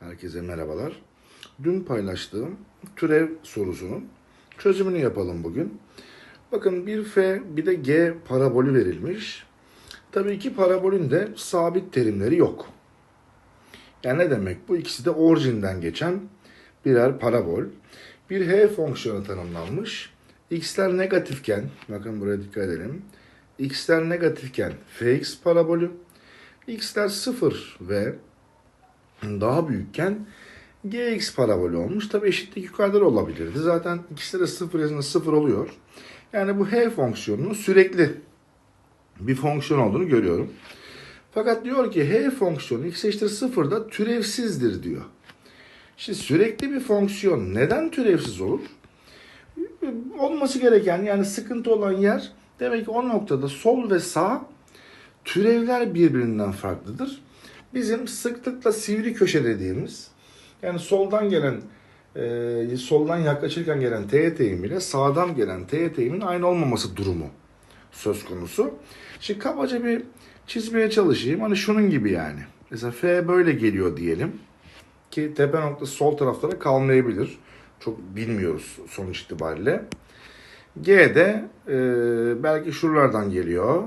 Herkese merhabalar. Dün paylaştığım türev sorusunun çözümünü yapalım bugün. Bakın bir F bir de G parabolü verilmiş. Tabii iki parabolün de sabit terimleri yok. Yani ne demek bu? İkisi de orijinden geçen birer parabol. Bir H fonksiyonu tanımlanmış. X'ler negatifken, bakın buraya dikkat edelim. X'ler negatifken Fx parabolü. X'ler 0 ve daha büyükken gx parabolü olmuş. Tabi eşitlik yukarıda da olabilirdi. Zaten ikisi de 0 yazında 0 oluyor. Yani bu h fonksiyonunun sürekli bir fonksiyon olduğunu görüyorum. Fakat diyor ki h fonksiyonu x eşittir 0'da türevsizdir diyor. Şimdi sürekli bir fonksiyon neden türevsiz olur? Olması gereken yani sıkıntı olan yer demek ki o noktada sol ve sağ türevler birbirinden farklıdır. Bizim sıklıkla sivri köşe dediğimiz yani soldan gelen e, soldan yaklaşırken gelen t eğimi ile sağdan gelen t eğimin aynı olmaması durumu söz konusu. Şimdi kabaca bir çizmeye çalışayım. Hani şunun gibi yani. Mesela F böyle geliyor diyelim. Ki tepe noktası sol taraflara kalmayabilir. Çok bilmiyoruz sonuç itibariyle. G de e, belki şuralardan geliyor.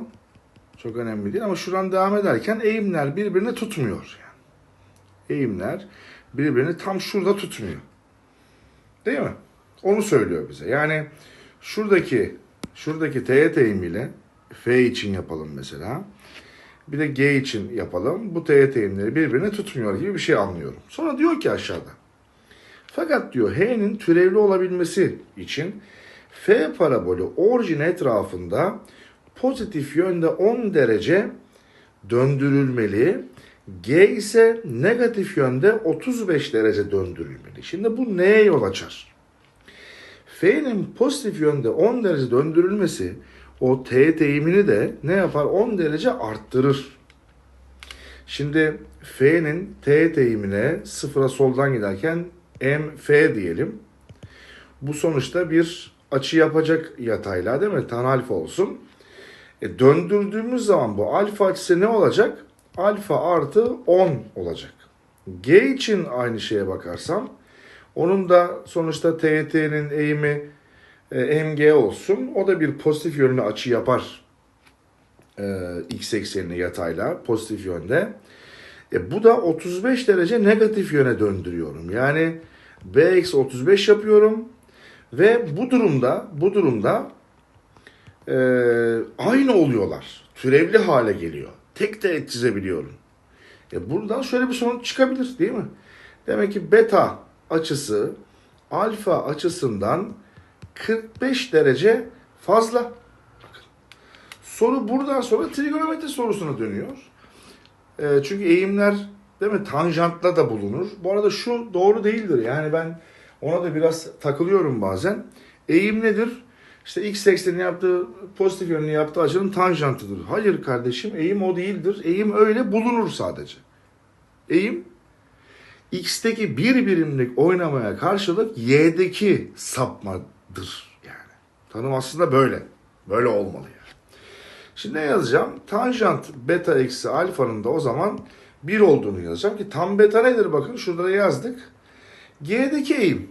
Çok önemli değil ama şuradan devam ederken eğimler birbirini tutmuyor. Yani. Eğimler birbirini tam şurada tutmuyor. Değil mi? Onu söylüyor bize. Yani şuradaki şuradaki teğet eğimiyle F için yapalım mesela. Bir de G için yapalım. Bu teğet eğimleri birbirini tutmuyor gibi bir şey anlıyorum. Sonra diyor ki aşağıda. Fakat diyor H'nin türevli olabilmesi için F parabolü orijin etrafında pozitif yönde 10 derece döndürülmeli. G ise negatif yönde 35 derece döndürülmeli. Şimdi bu neye yol açar? F'nin pozitif yönde 10 derece döndürülmesi o teğet eğimini de ne yapar? 10 derece arttırır. Şimdi F'nin teğet eğimine sıfıra soldan giderken MF diyelim. Bu sonuçta bir açı yapacak yatayla değil mi? Tan alfa olsun. E, döndürdüğümüz zaman bu alfa açısı ne olacak? Alfa artı 10 olacak. G için aynı şeye bakarsam onun da sonuçta TYT'nin eğimi e, MG olsun. O da bir pozitif yönlü açı yapar. E, X eksenine yatayla pozitif yönde. E, bu da 35 derece negatif yöne döndürüyorum. Yani B eksi 35 yapıyorum. Ve bu durumda bu durumda e, aynı oluyorlar. Türevli hale geliyor. Tek de çizebiliyorum. E buradan şöyle bir sonuç çıkabilir değil mi? Demek ki beta açısı alfa açısından 45 derece fazla. Soru buradan sonra trigonometri sorusuna dönüyor. E, çünkü eğimler değil mi tanjantla da bulunur. Bu arada şu doğru değildir. Yani ben ona da biraz takılıyorum bazen. Eğim nedir? İşte x eksenini yaptığı pozitif yönlü yaptığı açının tanjantıdır. Hayır kardeşim eğim o değildir. Eğim öyle bulunur sadece. Eğim x'teki bir birimlik oynamaya karşılık y'deki sapmadır yani. Tanım aslında böyle. Böyle olmalı yani. Şimdi ne yazacağım? Tanjant beta eksi alfanın da o zaman 1 olduğunu yazacağım ki tam beta nedir bakın şurada da yazdık. G'deki eğim.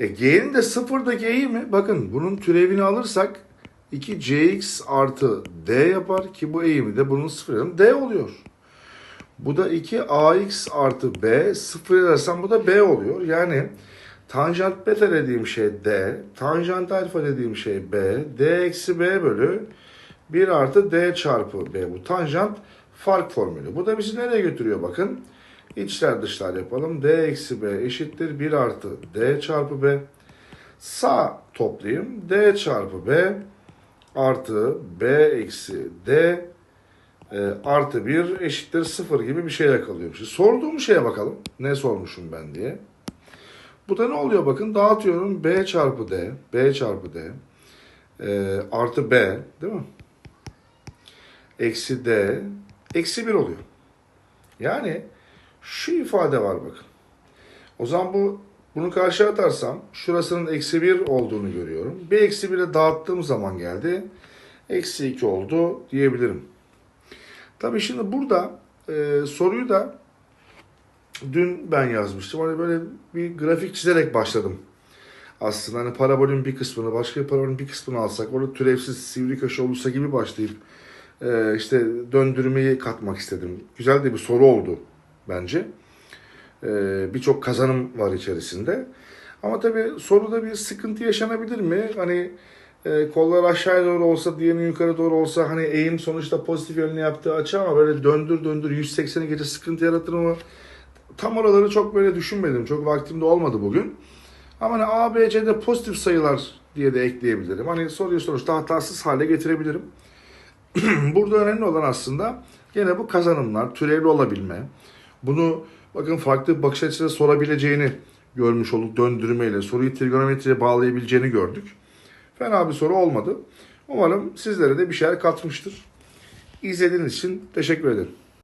E, G'nin de sıfırdaki eğimi bakın bunun türevini alırsak 2Cx artı D yapar ki bu eğimi de bunun sıfır D oluyor. Bu da 2AX artı B sıfır edersem bu da B oluyor. Yani tanjant beta dediğim şey D, tanjant alfa dediğim şey B, D eksi B bölü 1 artı D çarpı B. Bu tanjant fark formülü. Bu da bizi nereye götürüyor bakın. İçler dışlar yapalım. D eksi B eşittir 1 artı D çarpı B. Sağ toplayayım. D çarpı B artı B eksi D e, artı 1 eşittir 0 gibi bir şey yakalıyorum. Şimdi sorduğum şeye bakalım. Ne sormuşum ben diye. Bu da ne oluyor bakın. Dağıtıyorum. B çarpı D. B çarpı D. E, artı B. Değil mi? Eksi D. Eksi 1 oluyor. Yani şu ifade var bakın. O zaman bu bunu karşı atarsam şurasının eksi 1 olduğunu görüyorum. Bir eksi 1'e dağıttığım zaman geldi. Eksi 2 oldu diyebilirim. Tabii şimdi burada e, soruyu da dün ben yazmıştım. Hani böyle bir grafik çizerek başladım. Aslında hani parabolün bir kısmını, başka bir parabolün bir kısmını alsak, orada türevsiz sivri köşe olursa gibi başlayıp e, işte döndürmeyi katmak istedim. Güzel de bir soru oldu bence. E, Birçok kazanım var içerisinde. Ama tabii soruda bir sıkıntı yaşanabilir mi? Hani e, kollar aşağıya doğru olsa, diğerinin yukarı doğru olsa hani eğim sonuçta pozitif yönlü yaptığı açı ama böyle döndür döndür 180'e gece sıkıntı yaratır mı? Tam oraları çok böyle düşünmedim. Çok vaktim de olmadı bugün. Ama hani A, B, C'de pozitif sayılar diye de ekleyebilirim. Hani soruyu sonuçta hatasız hale getirebilirim. Burada önemli olan aslında gene bu kazanımlar, türevli olabilme. Bunu bakın farklı bir bakış açısıyla sorabileceğini görmüş olduk döndürmeyle. Soruyu trigonometriye bağlayabileceğini gördük. Fena bir soru olmadı. Umarım sizlere de bir şeyler katmıştır. İzlediğiniz için teşekkür ederim.